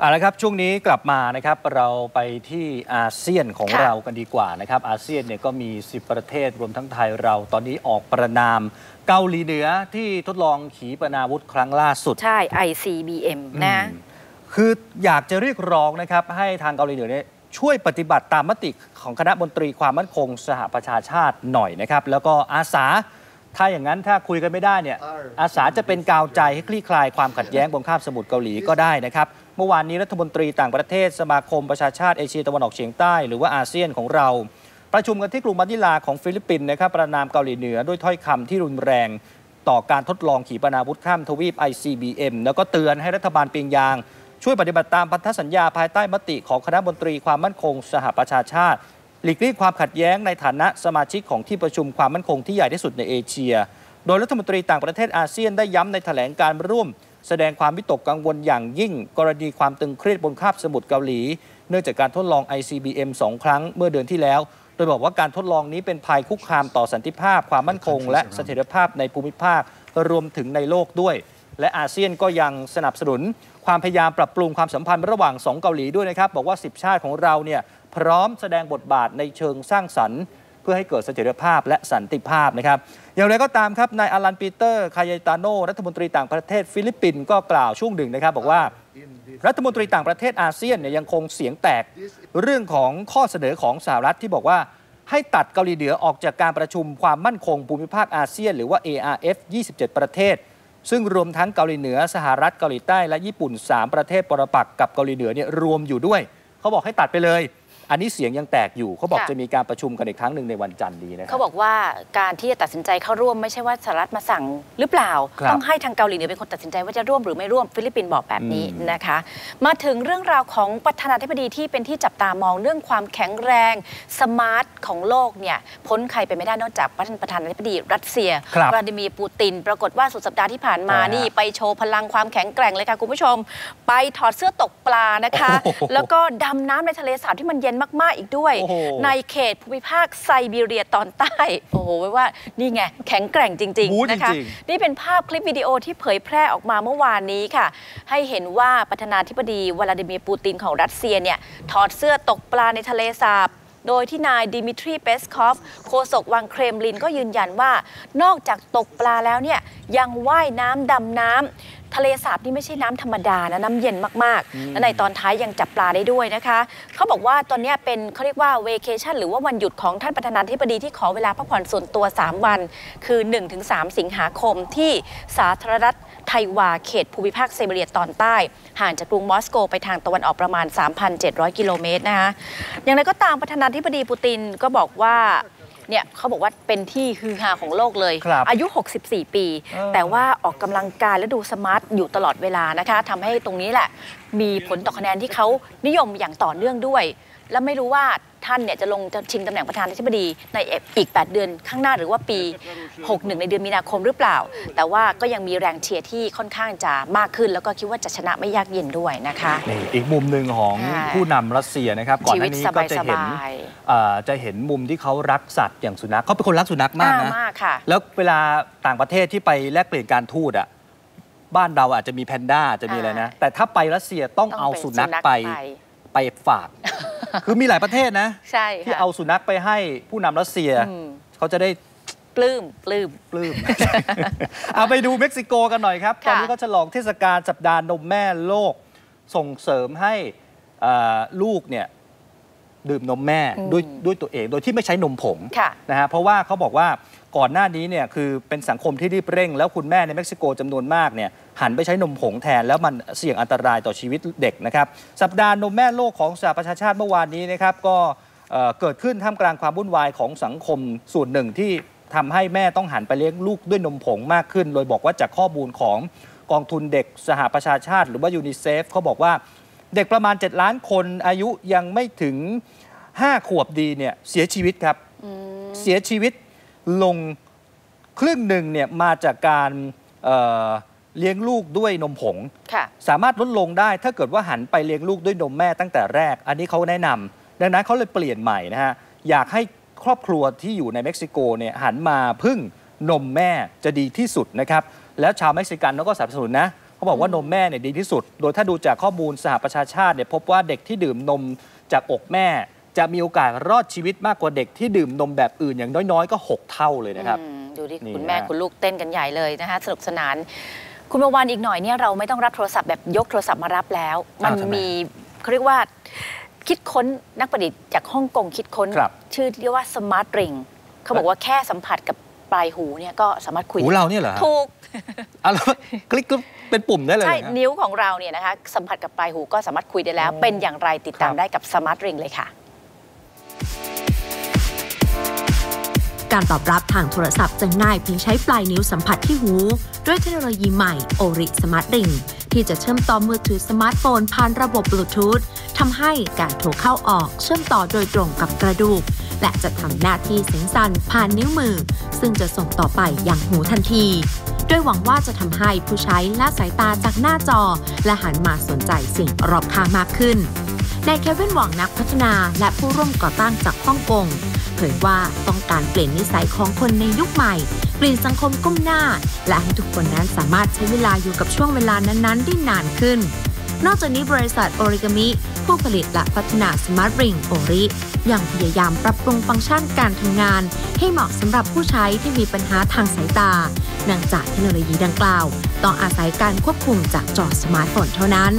เอาละครับช่วงนี้กลับมานะครับเราไปที่อาเซียนของค่ะเรากันดีกว่านะครับอาเซียนเนี่ยก็มี 10 ประเทศรวมทั้งไทยเราตอนนี้ออกประนามเกาหลีเหนือที่ทดลองขีปนาวุธครั้งล่าสุด ใช่ ICBM นะอืมคืออยากจะเรียกร้องนะครับให้ทางเกาหลีเหนือเนี่ยช่วยปฏิบัติตามมติของคณะมนตรีความมั่นคงสหประชาชาติหน่อยนะครับแล้วก็อาสา ถ้าอย่างนั้นถ้าคุยกันไม่ได้เนี่ยอาสาจะเป็นกาวใจให้คลี่คลายความขัดแย้งบนคาบสมุทรเกาหลีก็ได้นะครับ เมื่อวานนี้รัฐมนตรีต่างประเทศสมาคมประชาชาติเอเชียตะวันออกเฉียงใต้หรือว่าอาเซียนของเรา ประชุมกันที่กรุงมะนิลาของฟิลิปปินส์นะครับประนามเกาหลีเหนือด้วยถ้อยคำที่รุนแรง ต่อการทดลองขีปนาวุธข้ามทวีป ICBM แล้วก็เตือนให้รัฐบาลเปียงยาง ช่วยปฏิบัติตามพันธสัญญาภายใต้มติของคณะมนตรีความมั่นคง สหประชาชาติ หลีกเลี่ยงความขัดแย้งในฐานะสมาชิกของที่ประชุมความมั่นคงที่ใหญ่ที่สุดในเอเชีย โดยรัฐมนตรีต่างประเทศอาเซียนได้ย้ำในแถลงการร่วม แสดงความวิตกกังวลอย่างยิ่ง กรณีความตึงเครียดบนคาบสมุทรเกาหลี เนื่องจากการทดลอง ICBM สองครั้งเมื่อเดือนที่แล้ว โดยบอกว่าการทดลองนี้เป็นภัยคุกคามต่อสันติภาพ ความมั่นคง และเสถียรภาพในภูมิภาครวมถึงในโลกด้วย และอาเซียนก็ยังสนับสนุน ความพยายามปรับปรุงความสัมพันธ์ระหว่างสองเกาหลีด้วยนะครับบอกว่า 10 ชาติของเราเนี่ยพร้อมแสดงบทบาทในเชิงสร้างสรรค์ เพื่อให้เกิดเสถียรภาพและสันติภาพนะครับ อย่างไรก็ตามครับนายอลันปีเตอร์คายตาโนรัฐมนตรีต่างประเทศฟิลิปปินส์ก็กล่าวช่วงหนึ่งนะครับ บอกว่ารัฐมนตรีต่างประเทศอาเซียนเนี่ยยังคงเสียงแตกเรื่องของข้อเสนอของสหรัฐที่บอกว่าให้ตัดเกาหลีเหนือออกจากการประชุมความมั่นคงภูมิภาคอาเซียน หรือว่า ARF 27 ประเทศ ซึ่งรวมทั้งเกาหลีเหนือสหรัฐเกาหลีใต้และญี่ปุ่น 3 ประเทศปรปักกับเกาหลีเหนือเนี่ยรวมอยู่ด้วย เขาบอกให้ตัดไปเลย อันนี้เสียงยังแตกอยู่เขาบอกค่ะจะมีการประชุมกันอีกครั้งหนึ่งในวันจันทร์นี้นะครัเขาบอกว่าการที่จะตัดสินใจเข้าร่วมไม่ใช่ว่าสหรัฐมาสั่งหรือเปล่าครับต้องให้ทางเกาหลีเหนือเป็นคนตัดสินใจว่าจะร่วมหรือไม่ร่วมฟิลิปปินส์บอกแบบนี้อืมนะคะ มาถึงเรื่องราวของประธานาธิบดีที่เป็นที่จับตามองเรื่องความแข็งแรงสมาร์ทของโลกเนี่ยพ้นใครไปไม่ได้นอกจากประธานาธิบดีรัสเซียครับวลาดิเมียร์ปูติน ปรากฏว่าสุดสัปดาห์ที่ผ่านมาอ่าฮะนี่ไปโชว์พลังความแข็งแกร่งเลยค่ะคุณผู้ชม ไปถอดเสื้อตกปลานะคะโอ้โหแล้วก็ดำน้ำในทะเลสาบที่มันเย็นมาก ๆ อีกด้วยโอ้โหในเขตภูมิภาคไซบีเรียตอนใต้ โอ้โหไว้ว่านี่ไง แข็งแกร่งจริงบู๊ๆนะคะจริงนี่เป็นภาพคลิปวิดีโอที่เผยแพร่ออกมาเมื่อวานนี้ค่ะ ให้เห็นว่าประธานาธิบดีวลาดิเมียร์ปูตินของรัสเซียเนี่ยถอดเสื้อตกปลาในทะเลสาบโดยที่นายดิมิทรีเปสคอฟโฆษกวังเครมลินก็ยืนยันว่า นอกจากตกปลาแล้วเนี่ยยังว่ายน้ำดำน้ำ ทะเลสาบนี่ไม่ใช่น้ำธรรมดานะน้ำเย็นมากๆ และในตอนท้ายยังจับปลาได้ด้วยนะคะ เขาบอกว่าตอนเนี้ยเป็นเขาเรียกว่าเวเคชันหรือว่าวันหยุดของท่านประธานาธิบดีที่ขอเวลาพักผ่อนส่วนตัว 3 วัน คือ 1-3 สิงหาคมที่สาธารณรัฐไทวาเขตภูมิภาคไซบีเรียตอนใต้ ห่างจากกรุงมอสโกไปทางตะวันออกประมาณ 3,700 กิโลเมตรนะคะอย่างไรก็ตามประธานาธิบดีปูตินก็บอกว่า เนี่ยเขาบอกว่าเป็นที่ฮือฮาของโลกเลยครับอายุ 64 ปีเออแต่ว่าออกกำลังกายและดูสมาร์ทอยู่ตลอดเวลานะคะทำให้ตรงนี้แหละ มีผลต่อคะแนนที่เขานิยมอย่างต่อเนื่องด้วย และไม่รู้ว่า ท่านเนี่ยจะลงจะชิงตำแหน่งประธานาธิบดีในอีก 8 เดือนข้างหน้าหรือว่าปี 61 ในเดือนมีนาคมหรือเปล่า แต่ว่าก็ยังมีแรงเชียร์ที่ค่อนข้างจะมากขึ้น แล้วก็คิดว่าจะชนะไม่ยากเย็นด้วยนะคะนี่อีกมุมหนึ่งของใช่ผู้นำรัสเซียนะครับก่อนหน้านี้ก็จะเห็นชีวิตสบายเอ่อจะเห็นมุมที่เขารักสัตว์อย่างสุนัขเขาเป็นคนรักสุนัขมากอ่นะมากค่ะแล้วเวลาต่างประเทศที่ไปแลกเปลี่ยนการทูตอะบ้านเราอาจจะมีแพนด้าอาจจะมีอะไรนะ แต่ถ้าไปรัสเซียต้องต้องเอาเป็นสุนัขสุนัขไปไปไปฝาก คือมีหลายประเทศนะ ใช่ที่ค่ะเอาสุนัขไปให้ผู้นำรัสเซียอืมเขาจะได้ปลื้มปลื้มปลื้มเอาไปดูเม็กซิโกกันหน่อยครับค่ะตอนนี้ก็ฉลองเทศกาลสัปดาห์นมแม่โลกส่งเสริมให้เอ่อลูกเนี่ย ดื่มนมแม่ด้วยด้วยตัวเอง โดยที่ไม่ใช้นมผงค่ะนะฮะเพราะว่าเขาบอกว่าก่อนหน้านี้เนี่ยคือเป็นสังคมที่รีบเร่ง แล้วคุณแม่ในเม็กซิโกจำนวนมากเนี่ยหันไปใช้นมผงแทน แล้วมันเสี่ยงอันตรายต่อชีวิตเด็กนะครับ สัปดาห์นมแม่โลกของสหประชาชาติเมื่อวานนี้นะครับก็เอ่อเกิดขึ้นท่ามกลางความวุ่นวายของสังคมส่วนหนึ่งที่ทำให้แม่ต้องหันไปเลี้ยงลูกด้วยนมผงมากขึ้น โดยบอกว่าจากข้อมูลของกองทุนเด็กสหประชาชาติ หรือว่ายูนิเซฟเขาบอกว่า เด็กประมาณ 7 ล้านคนอายุยังไม่ถึง 5 ขวบดีเนี่ยเสียชีวิตครับเสียชีวิตลงครึ่งหนึ่งเนี่ยมาจากการเอ่อเลี้ยงลูกด้วยนมผงค่ะสามารถลดลงได้ถ้าเกิดว่าหันไปเลี้ยงลูกด้วยนมแม่ตั้งแต่แรก อันนี้เขาแนะนำดังนั้นเขาเลยเปลี่ยนใหม่นะฮะ อยากให้ครอบครัวที่อยู่ในเม็กซิโกเนี่ยหันมาพึ่งนมแม่จะดีที่สุดนะครับ แล้วชาวเม็กซิกันเขาก็สนับสนุนนะ เขาบอกว่านมแม่เนี่ยดีที่สุด โดยถ้าดูจากข้อมูลสหประชาชาติเนี่ยพบว่าเด็กที่ดื่มนมจากอกแม่ จะมีโอกาสรอดชีวิตมากกว่าเด็กที่ดื่มนมแบบอื่นอย่างน้อยๆ ก็ 6 เท่าเลยนะครับอืมดูดินี่คุณแม่นะคุณลูกเต้นกันใหญ่เลยนะคะสนุกสนาน คุณประวันอีกหน่อยเนี่ยเราไม่ต้องรับโทรศัพท์แบบยกโทรศัพท์มารับแล้ว มันอ้าวทำไมมีเขาเรียกว่าคิดค้นนักประดิษฐ์จากฮ่องกงคิดค้นครับชื่อที่เรียกว่าสมาร์ทริงเขาบอกว่าแค่สัมผัสกับปลายหูเนี่ยก็สามารถคุยหูได้เราเนี่ยเหรอฮะถูก อะแล้วคลิกก็เป็นปุ่มได้เลยใช่เหรอฮะนิ้วของเราเนี่ยนะคะสัมผัสกับปลายหูก็สามารถคุยได้แล้ว เป็นอย่างไรติดตามครับได้กับสมาร์ทริงเลยค่ะ การตอบรับทางโทรศัพท์จะง่ายเพียงใช้ปลายนิ้วสัมผัสที่หู ด้วยเทคโนโลยีใหม่ Ori Smart Ring ที่จะเชื่อมต่อมือถือสมาร์ทโฟนผ่านระบบบลูทูธทำให้การโทรเข้าออกเชื่อมต่อโดยตรงกับกระดูก และจะทำหน้าที่เสียงสั่นผ่านนิ้วมือ ซึ่งจะส่งต่อไปยังหูทันที โดยหวังว่าจะทำให้ผู้ใช้ละสายตาจากหน้าจอ และหันมาสนใจสิ่งรอบข้างมากขึ้นนายเควินหวังนักพัฒนาและผู้ร่วมก่อตั้งจากฮ่องกงเผยว่าต้องการเปลี่ยนนิสัยของคนในยุคใหม่ เปลี่ยนสังคมก้มหน้า และให้ทุกคนนั้นสามารถใช้เวลาอยู่กับช่วงเวลานั้นๆได้นานขึ้น นอกจากนี้บริษัทโอริกามิผู้ผลิตและพัฒนาสมาร์ทริงโอริยังพยายามปรับปรุงฟังก์ชันการทำงาน ให้เหมาะสำหรับผู้ใช้ที่มีปัญหาทางสายตาเนื่องจากเทคโนโลยีดังกล่าว ต้องอาศัยการควบคุมจากจอสมาร์ทโฟนเท่านั้น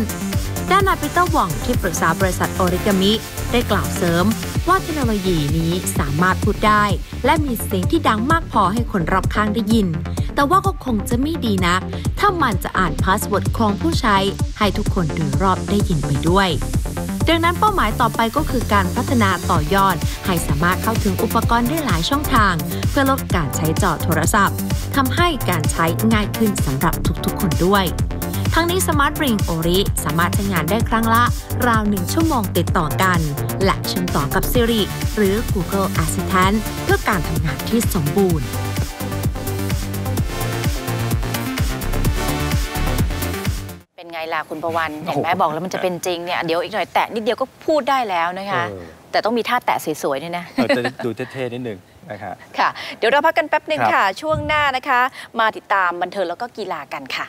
ด้านนายปีเตอร์หว่องที่ปรึกษาบริษัทโอริกามิ ได้กล่าวเสริม ว่าเทคโนโลยีนี้สามารถพูดได้ และมีเสียงที่ดังมากพอให้คนรอบข้างได้ยิน แต่ว่าก็คงจะไม่ดีนัก ถ้ามันจะอ่านพาสเวิร์ดของผู้ใช้ ให้ทุกคนโดยรอบได้ยินไปด้วยดังนั้นเป้าหมายต่อไปก็คือการพัฒนาต่อยอด ให้สามารถเข้าถึงอุปกรณ์ได้หลายช่องทาง เพื่อลดการใช้จอโทรศัพท์ทำให้การใช้ง่ายขึ้นสำหรับทุกๆคนด้วย ทั้งนี้ Smart Ring Ori สามารถใช้งานได้ครั้งละ ราวหนึ่งชั่วโมงติดต่อกัน และเชื่อมต่อกับ Siri หรือ Google Assistant เพื่อการทำงานที่สมบูรณ์เป็นไงล่ะคุณประวันเห็นไหมโอ้โหบอกแล้วมันจะเป็นจริงเนี่ยเดี๋ยวอีกหน่อยแตะนิดเดียวก็พูดได้แล้วนะคะเออแต่ต้องมีท่าแตะสวยๆด้วยนะเออจะดูเท่ๆนิดนึงนะครับค่ะ เดี๋ยวเราพักกันแป๊บหนึ่งครับค่ะ ช่วงหน้านะคะ มาติดตามบันเทิงแล้วก็กีฬากันค่ะ